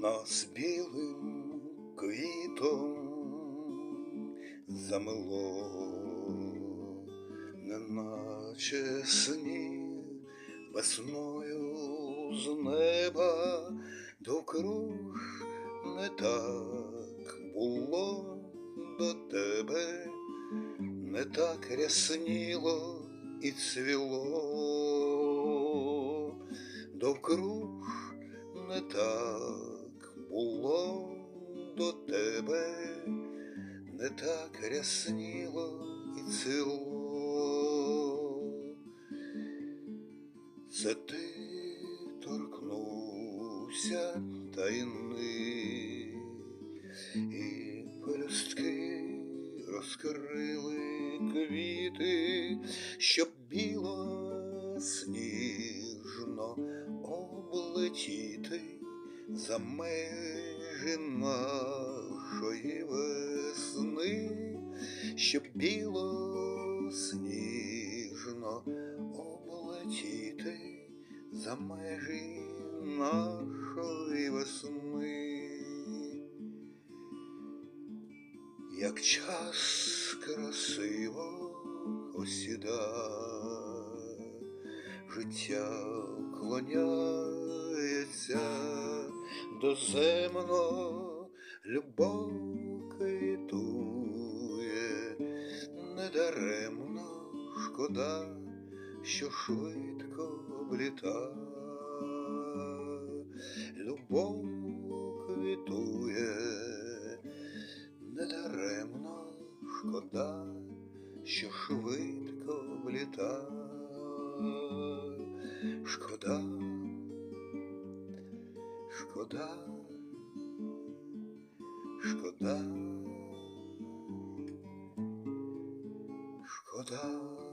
нас білим квітом замело, неначе сніг весною з неба довкруг не так було до тебе, не так рясніло і цвіло, довкруг не так було до тебе, не так рясніло і цвіло. Це ти торкнувся тайни, і пелюстки розкрили квіти, щоб біло сніжно облетіти за межі нашої весни, щоб біло сніжно облетіти за межі нашої весни. Як час красиво осіда, життя вклоняється до земно, любов квітує, недаремно шкода, що швидко обліта. Любов квітує, недаремно шкода, що швидко обліта. Шкода, шкода, шкода.